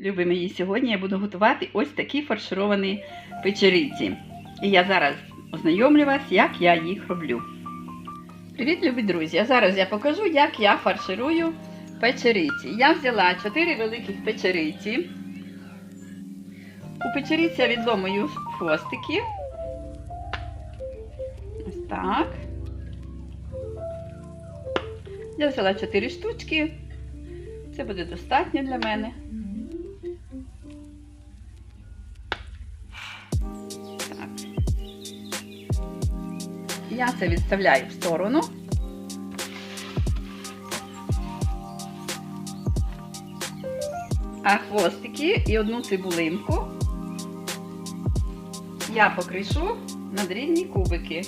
Любі мої, сьогодні я буду готувати ось такі фаршировані печериці. І я зараз ознайомлю вас, як я їх роблю. Привіт, любі друзі! А зараз я покажу, як я фарширую печериці. Я взяла 4 великих печериці. У печериці я відломую хвостики. Ось так. Я взяла 4 штучки. Це буде достатньо для мене. Я це відставляю в сторону. А хвостики і одну цибулинку я покришу на дрібні кубики.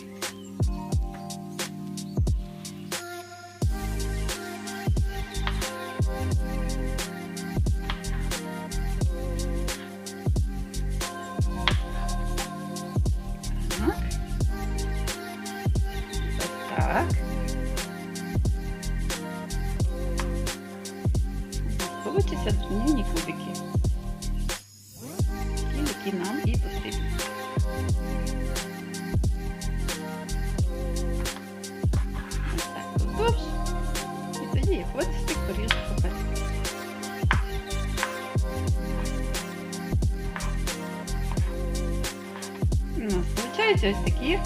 Виходять ось такі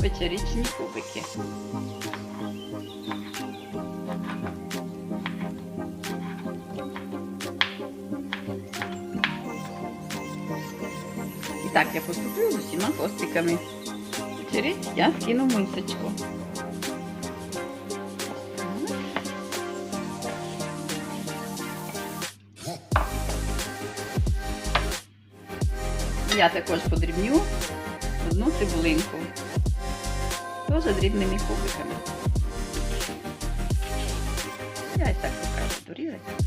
печеричні кубики. І так я поступлю з усіма хвостиками. Печериць я скину мисочку. Я також подрібню одну цибулинку. Теж дрібними кубиками. Я і так покажу порізати.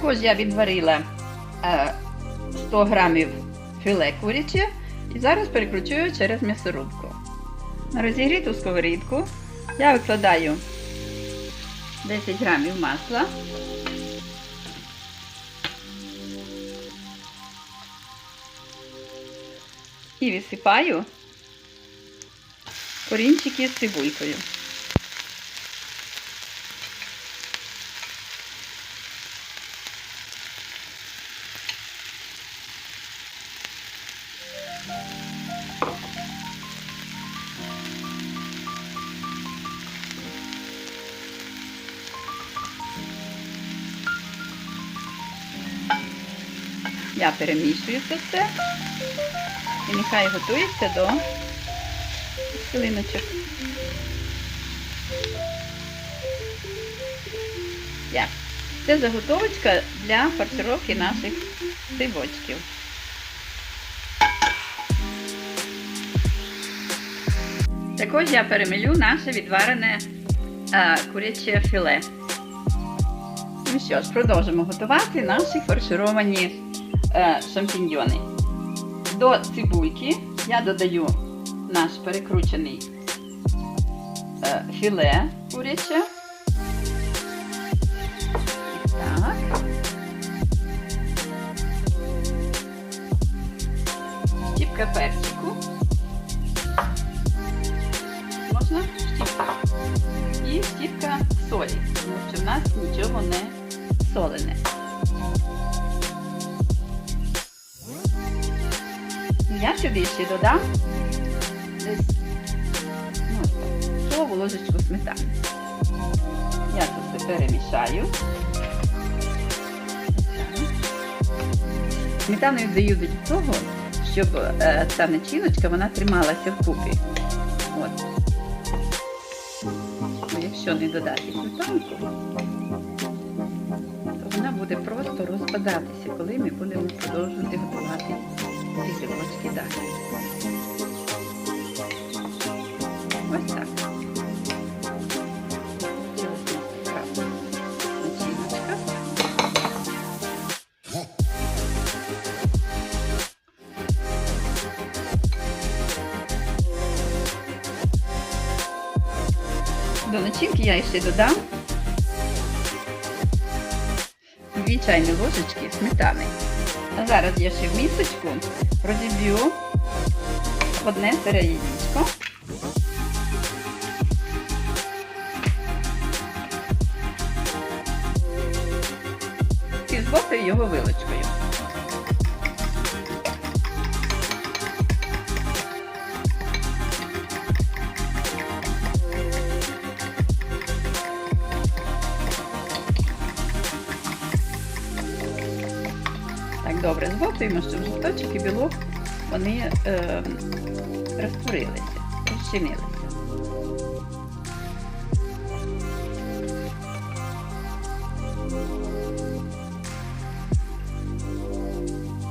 Також я відварила е, 100 грамів філе куряче і зараз перекручую через м'ясорубку. На розігріту сковорідку я викладаю 10 грамів масла. І висипаю корінчики з цибулькою. Я перемішую це все. І нехай готується до хвилиночок. Як? Це заготовочка для фаршировки наших цибочків. Також я перемелю наше відварене а, куряче філе. Ну що ж, продовжимо готувати наші фаршировані е, шампіньйони. До цибульки я додаю наш перекручений е, філе куряче. Так. Щіпка перчику. Можна щіпка. І щіпка солі, тому що в нас нічого не солене. Я сюди ще додам десь ну, ложечку сметани. Я це все перемішаю. Сметану я даю до того, щоб е, ця начиночка вона трималася вкупі. От. Якщо не додати сметанку, то вона буде просто розпадатися, коли ми будемо продовжувати готувати ці грибочки далі. Ось так. До начинки я ще додам дві чайні ложечки сметани. А зараз я ще в місочку розіб'ю одне сире яєчко. І збовтаю його вилочкою. Добре, збовтуємо, щоб жовточок і білок вони е, розтворилися, розчинилися.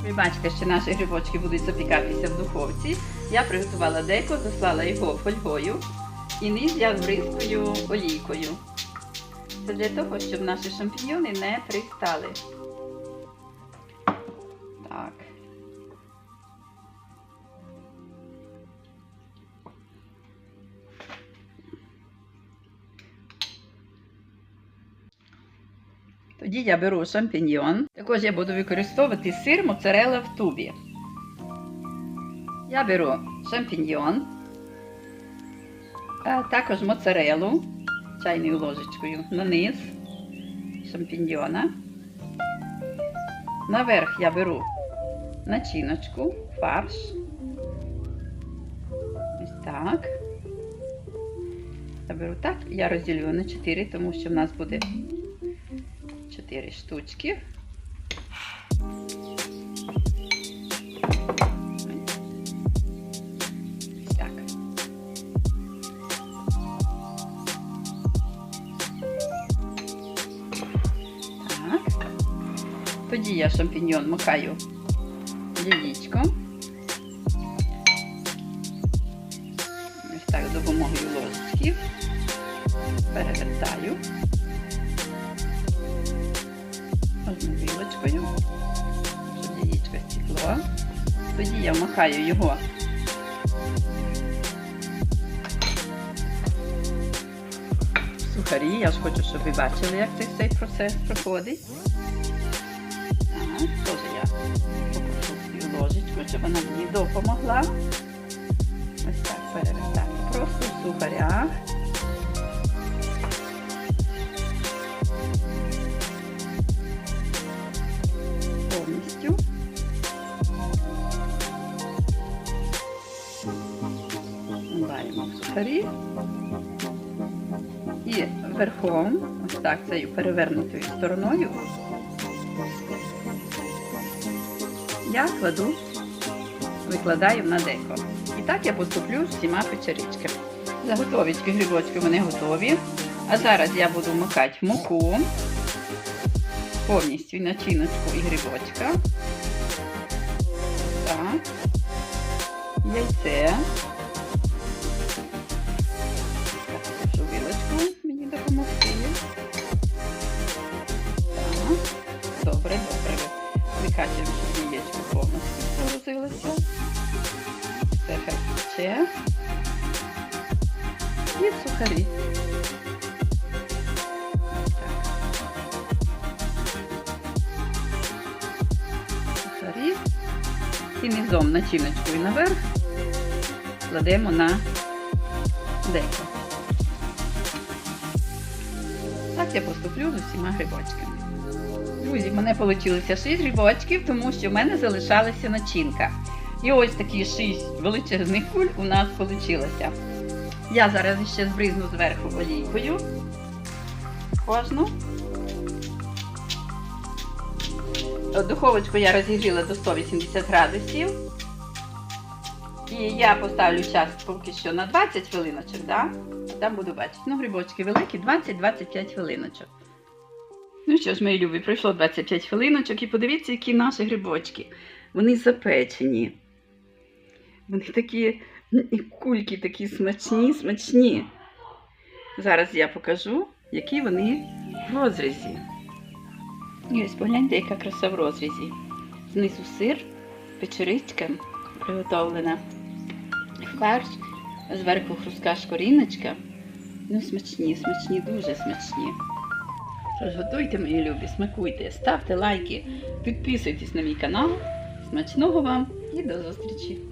Ви бачите, що наші грибочки будуть запікатися в духовці. Я приготувала деко, заслала його фольгою і низ я збризкую олійкою. Це для того, щоб наші шампіньйони не пристали. Тоді я беру шампіньйон. Також я буду використовувати сир моцарелла в тубі. Я беру шампіньйон, а також моцарелу чайною ложечкою на низ шампіньйона. Наверх я беру начиночку, фарш. Ось так. Я беру так, я розділю на 4, тому що в нас буде 4 штучки. Так. Так. Тоді я шампіньйон макаю в яєчко. Ось так допомогою ложечки. Перевертаю. Одну щоб яєчко стекло. Тоді я вмахаю його сухарі. Я ж хочу, щоб ви бачили, як цей цей процес проходить. Так, теж я попрошу свою ложечку, щоб вона мені допомогла. Ось так перевертаю. Просто в сухарях. Повністю. Вливаємо в сухарі. І верхом, ось так, цією перевернутою стороною, я кладу, викладаю на деко. І так я поступлю з всіма печеричками. Заготовочки грибочки вони готові. А зараз я буду вмикати муку, повністю начиночку і грибочка. Так. Яйце. Так, вилочку мені допомогти. Так. Добре, добре. Викачуємо, щоб яєчко повністю погрузилося. Тепер ще. І сухарі. І низом начиночкою наверх кладемо на деко. Так я поступлю з усіма грибочками. Друзі, в мене вийшло 6 грибочків, тому що в мене залишалася начинка. І ось такі 6 величезних куль у нас вийшло. Я зараз ще збризну зверху олійкою. Кожну. Духовочку я розігріла до 180 градусів. І я поставлю час поки що на 20 хвилиночок, да? там буду бачити. Ну, грибочки великі, 20-25 хвилиночок. Ну що ж, мої любі, пройшло 25 хвилиночок і подивіться, які наші грибочки. Вони запечені. Вони такі кульки такі смачні, смачні. Зараз я покажу, які вони в розрізі. І ось погляньте, яка краса в розрізі. Знизу сир, печеричка приготовлена, фарш, зверху хрустка шкоріночка. Ну, смачні, смачні, дуже смачні. Тож готуйте, мої любі, смакуйте, ставте лайки, підписуйтесь на мій канал. Смачного вам і до зустрічі!